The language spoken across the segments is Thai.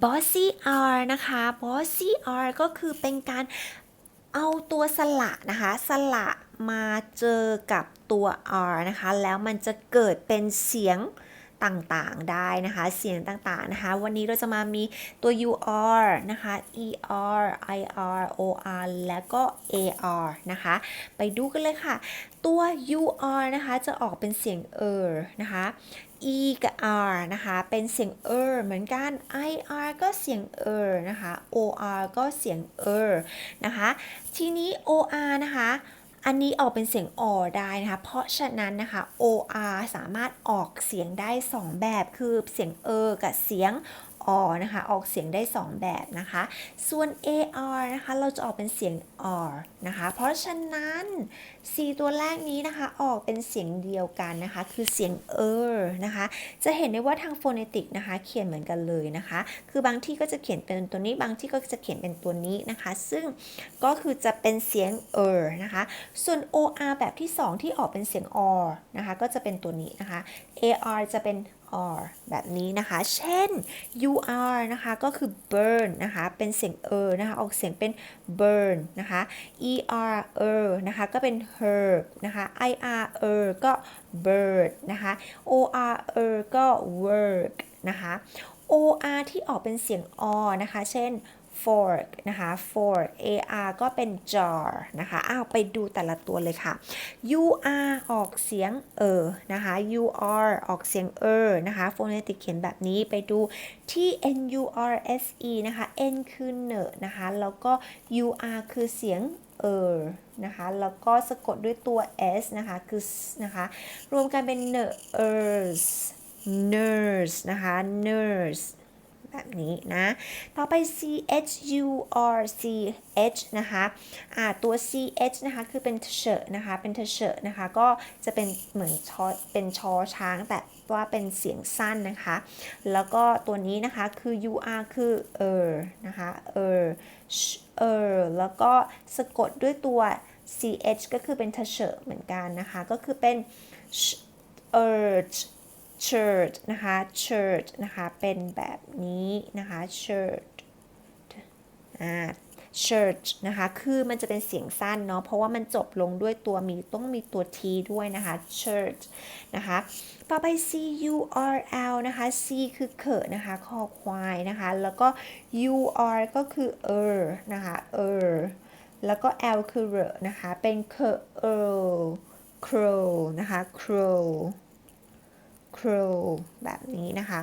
bossy r นะคะ bossy r ก็คือเป็นการเอาตัวสระนะคะ สระมาเจอกับตัว r นะคะ แล้วมันจะเกิดเป็นเสียง ต่างๆได้นะคะ เสียงต่างๆนะคะ วันนี้เราจะมามีตัว ur นะคะ er ir or แล้วก็ ar นะคะ ไปดูกันเลยค่ะ ตัว ur นะคะจะออกเป็นเสียง er นะคะ e กับ r นะคะ เป็นเสียง er เหมือนกัน ir ก็เสียง er นะคะ or ก็เสียง er นะคะ ทีนี้ or นะคะ อันนี้ออกเป็นเสียงอได้นะคะ เพราะฉะนั้นนะคะ or สามารถออกเสียงได้ 2 แบบคือเสียงเออกับเสียง อนะคะ ออกเสียงได้ 2 แบบนะคะ ส่วน ar นะคะ เราจะออกเป็นเสียง r นะคะ เพราะฉะนั้น c ตัวแรกนี้นะคะ ออกเป็นเสียงเดียวกันนะคะ คือเสียงเออนะคะ จะเห็นได้ว่าทางโฟเนติกนะคะ เขียนเหมือนกันเลยนะคะ คือบางที่ก็จะเขียนเป็นตัวนี้ บางที่ก็จะเขียนเป็นตัวนี้นะคะ ซึ่งก็คือจะเป็นเสียงเออนะคะ ส่วน or แบบที่ 2 ที่ออกเป็นเสียง r นะคะ ก็จะเป็นตัวนี้นะคะ ar จะเป็น r แบบนี้นะคะ เช่น ur นะคะก็คือ burn นะคะ เป็นเสียงเออนะคะ ออกเสียงเป็น burn นะคะ er er นะคะ ก็เป็น herb นะคะ ir er ก็ bird นะคะ or er ก็ work นะคะ or ที่ออกเป็นเสียงอนะคะ เช่น fork นะคะ fork ar ก็เป็น jar นะคะ อ้าวไปดูแต่ละตัวเลยค่ะ ur ออกเสียงเออนะคะ ur ออกเสียงเออนะคะ โฟเนติกเขียนแบบนี้ไปดูที่ nurse นะคะ n คือเนอนะคะ แล้วก็ ur คือเสียงเออนะคะ แล้วก็สะกดด้วยตัว s นะคะ คือนะคะ รวมกันเป็น nurse nurse นะคะ nurse แบบนี้นะ ต่อไป c h u r c h นะคะอ่าตัว c h นะคะคือเป็นเฉะนะคะเป็นเฉะนะคะก็จะเป็นเหมือนชอเป็นชอช้างแต่ว่าเป็นเสียงสั้นนะคะ แล้วก็ตัวนี้นะคะคือ u r คือเออนะคะเออเออแล้วก็สะกดด้วยตัว ch ก็คือเป็นเฉะเหมือนกันนะคะ ก็คือเป็นเออ church นะคะ church นะคะ เป็นแบบนี้นะคะ church อ่า church นะคะ คือมันจะเป็นเสียงสั้นเนาะ เพราะว่ามันจบลงด้วยตัวมีต้องมีตัว t ด้วยนะคะ church นะคะต่อไป c u r l นะคะ c คือเขอนะคะ คอควายนะคะ แล้วก็ u r ก็คือ er นะคะ er แล้วก็ l คือเรนะคะ เป็นเคอ er crow นะคะ crow crow แบบนี้นะคะ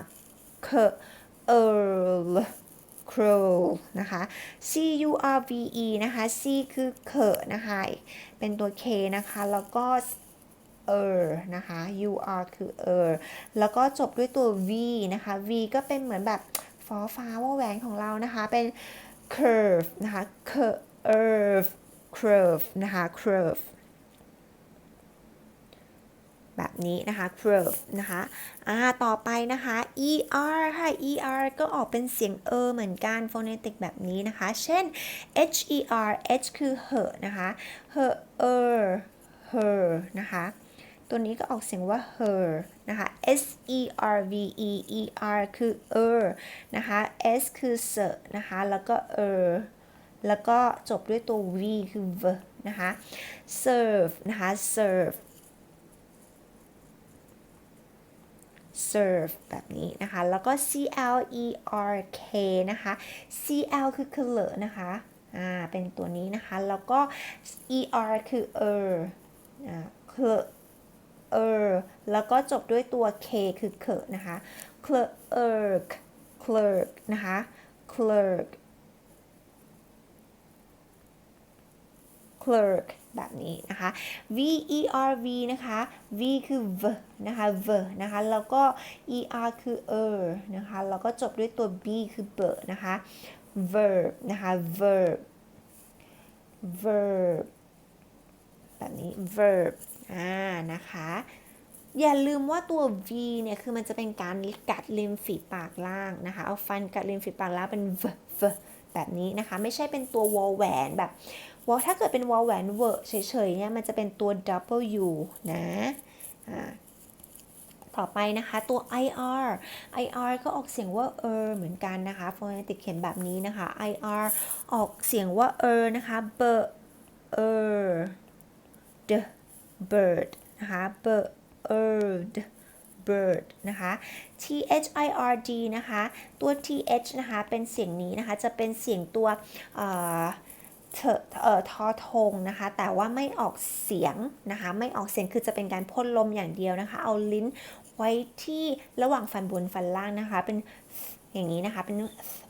c u r l crow นะคะ c u r v e นะคะ c คือเคนะคะ เป็นตัว k นะคะ แล้วก็ er นะคะ u r คือ er แล้วก็จบด้วยตัว v นะคะ v ก็เป็นเหมือนแบบฟอฟ้าว่าแหวนของเรานะคะ เป็น curve นะคะ curve curve นะคะ curve แบบ นี้นะคะ curve นะคะอ่าต่อไปนะคะ er ค่ะ er ก็ออกเป็นเสียงเออเหมือนกันโฟเนติกแบบนี้นะคะ เช่น her h คือ her นะคะ her er her นะคะตัวนี้ก็ออกเสียงว่า her นะคะ s e r v e e r คือ er นะคะ s คือ s นะคะ แล้วก็ er แล้วก็จบด้วยตัว v คือ v นะคะ serve นะคะ serve serve แบบนี้นะคะ แล้วก็ c l e r k นะคะ c l คือ color นะคะ อ่า เป็นตัวนี้นะคะ แล้วก็ e r คือ er อ่าคือ er แล้วก็จบด้วยตัว k คือเคนะคะ clerk clerk นะคะ clerk clerk แบบนี้นะคะ v e r v นะคะ v คือ v นะคะ v นะคะ แล้วก็ e r คือ er นะคะ แล้วก็จบด้วยตัว b คือ b นะคะ verb นะคะ verb verb แบบนี้ verb อ่า นะคะ อย่าลืมว่าตัว v เนี่ย คือมันจะเป็นการกัดริมฝีปากล่างนะคะ เอาฟันกัดริมฝีปากล่างเป็น v v แบบนี้นะคะ ไม่ใช่เป็นตัววอลแหวนแบบ วอลถ้าเกิดเป็นวอลแหวนเวอร์เฉยๆเนี่ยมันจะเป็นตัว W นะอ่าต่อไปนะคะ ตัว ir ir ก็ออกเสียงว่าเออเหมือนกันนะคะ phonetic เขียนแบบนี้นะคะ ir ออกเสียงว่าเออนะคะ b e r d bird นะคะ bird bird นะคะ t h i r d นะคะ ตัว th นะคะ เป็นเสียงนี้นะคะ จะเป็นเสียงตัวเอ่อ เอ่อทอทงนะคะ แต่ว่าไม่ออกเสียงนะคะ ไม่ออกเสียงคือจะเป็นการพ่นลมอย่างเดียวนะคะ เอาลิ้นไว้ที่ระหว่างฟันบนฟันล่างนะคะ เป็นอย่างนี้นะคะ เป็น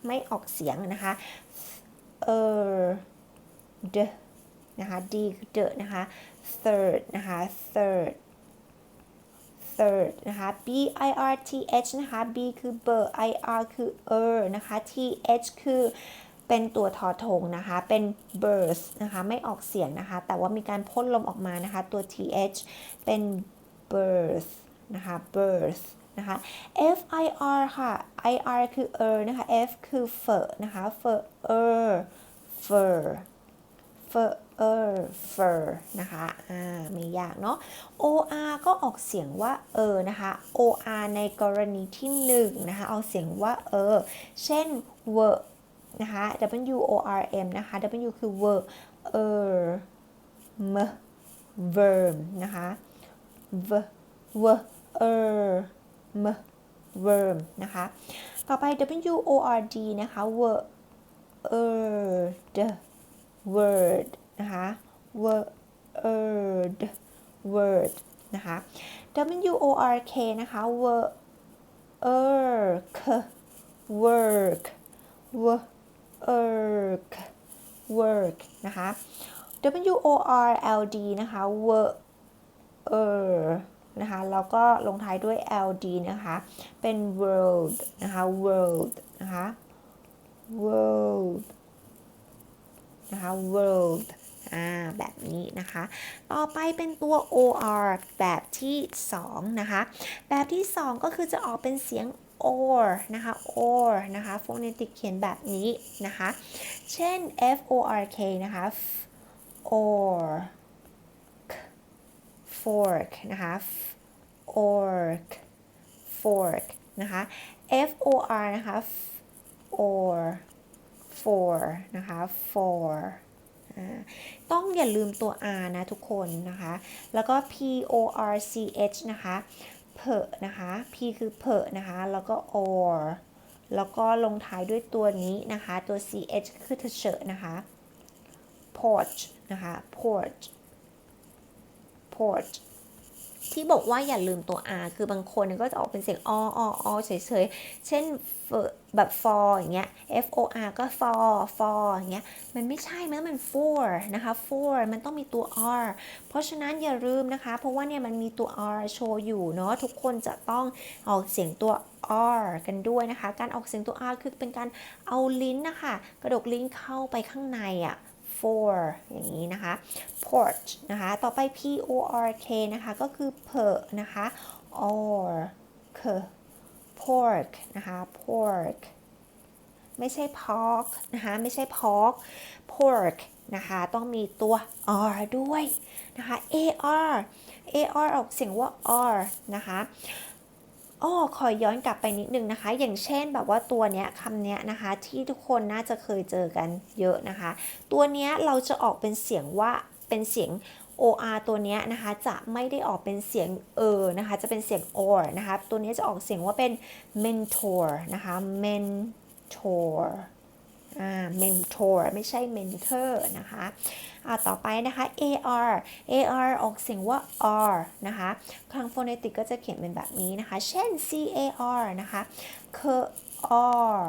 ไม่ออกเสียงนะคะ เออ d นะคะ d คือ d นะคะ third นะคะ third third นะคะ b i r t h นะคะ b คือ b i r คือ er นะคะ t h คือ เป็นตัวทอทงนะคะ เป็น birth นะคะ ไม่ออกเสียงนะคะ แต่ว่ามีการพ่นลมออกมานะคะ ตัว th เป็น birth นะคะ birth นะคะ f i r ค่ะ i r คือ er นะคะ f คือ fur นะคะ fur er fur fur er fur นะคะ อ่า ไม่ยากเนาะ or ก็ออกเสียงว่า เออ นะคะ or ในกรณีที่หนึ่งนะคะเอาเสียงว่า เออ เช่น were นะคะ w o r m นะคะ w คือ were er m verm นะคะ v w er m verm นะคะ ต่อไป w o r d นะคะ were er d word นะคะ word word นะคะ w o r k นะคะ work work work work นะคะ w o r l d นะคะ work นะคะแล้วก็ลงท้ายด้วย ld นะคะ เป็น world นะคะ world นะคะ world นะคะ world อ่าแบบนี้นะคะ ต่อไปเป็นตัว or แบบที่ 2 นะคะ แบบที่ 2 ก็คือจะออกเป็นเสียง or นะคะ or นะคะ phonetic เขียนแบบนี้นะคะ เช่น f o r k นะคะ or fork นะคะ ork fork นะคะ f o r นะคะ or for นะคะ for ต้องอย่าลืมตัว r นะทุกคนนะคะ แล้วก็ p o r c h นะคะเพอนะคะ p คือเพอนะคะ แล้วก็ or แล้วก็ลงท้ายด้วยตัวนี้นะคะ ตัว ch คือเฉะนะคะ porch นะคะ porch porch ที่บอกว่าอย่าลืมตัว r คือบางคนก็จะออกเป็นเสียงออออเฉยๆ เช่นแบบ for อย่างเงี้ย f o r ก็ for for อย่างเงี้ย มันไม่ใช่มันเป็น for นะคะ for มันต้องมีตัว r เพราะฉะนั้นอย่าลืมนะคะ เพราะว่าเนี่ยมันมีตัว r โชว์อยู่เนาะ ทุกคนจะต้องออกเสียงตัว r กันด้วยนะคะ การออกเสียงตัว r คือเป็นการเอาลิ้นนะคะ กระดกลิ้นเข้าไปข้างในอะ for อย่างนี้นะคะ porch นะคะ ต่อไป p o r k นะคะ ก็คือ per นะคะ or k pork นะคะ pork ไม่ใช่ pork นะคะ ไม่ใช่ pork pork นะคะ ต้องมีตัว r ด้วยนะคะ ar ar ออกเสียงว่า r นะคะ อ้อขอย้อนกลับไปนิดนึงนะคะ อย่างเช่นแบบว่าตัวเนี้ยคำเนี้ยนะคะ ที่ทุกคนน่าจะเคยเจอกันเยอะนะคะ ตัวเนี้ยเราจะออกเป็นเสียงว่าเป็นเสียง or ตัวเนี้ยนะคะจะไม่ได้ออกเป็นเสียงเออนะคะ จะเป็นเสียง or นะคะ ตัวนี้จะออกเสียงว่าเป็น mentor นะคะ mentor mentor ไม่ใช่ mentor นะคะอ่าต่อไปนะคะ ar ar ออกเสียงว่า r นะคะคลังโฟเนติกก็จะเขียนเป็นแบบนี้นะคะ เช่น car นะคะ car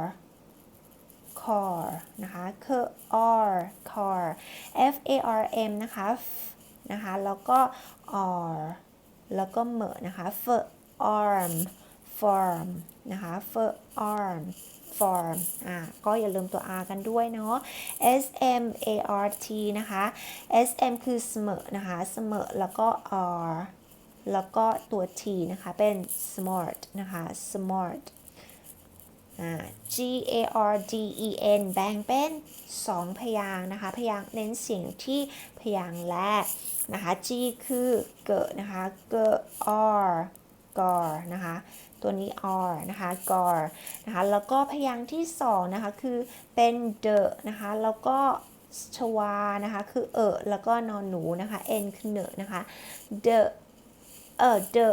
car นะคะ car car f a r m นะคะนะคะ แล้วก็ r แล้วก็เหมนะคะ f arm farm นะคะ f arm form อ่าก็อย่าลืมตัว r กันด้วยเนาะ s m a r t นะคะ s m คือเสมอนะคะเสมอแล้วก็ r แล้วก็ตัว t นะคะเป็น smart นะคะ smart อ่า G A R D E N แบ่งเป็น 2 พยางนะคะ พยางเน้นเสียงที่พยางแรกนะคะ G คือเกิดนะคะ เกิด R gar นะคะ ตัวนี้ r นะคะ gar นะคะแล้วก็พยางค์ที่สองนะคะคือเป็น the นะคะแล้วก็ชวานะคะคือเออแล้วก็นอนหนูนะคะ n คือเนอะนะคะ the เออ the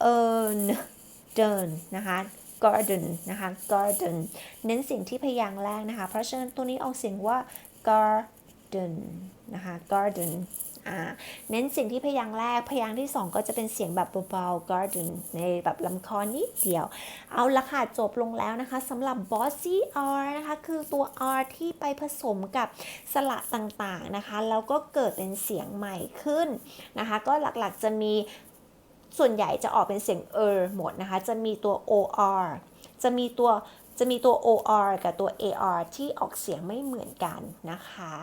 เออ garden นะคะ garden นะคะ garden เน้นสียงที่พยางค์แรกนะคะ เพราะฉะนั้นตัวนี้ออกเสียงว่า garden นะคะ garden เน้นสียงที่พยางค์แรก พยางค์ที่สองก็จะเป็นเสียงแบบเบาๆ garden ในแบบลำคอนิดเดียว เอาละค่ะจบลงแล้วนะคะสำหรับ bossy r นะคะ คือตัว r ที่ไปผสมกับสระต่างๆนะคะ แล้วก็เกิดเป็นเสียงใหม่ขึ้นนะคะ ก็หลักๆจะมีส่วนใหญ่จะออกเป็นเสียง er หมดนะคะ จะมีตัว or จะมีตัวจะมีตัว or กับตัว ar ที่ออกเสียงไม่เหมือนกันนะคะ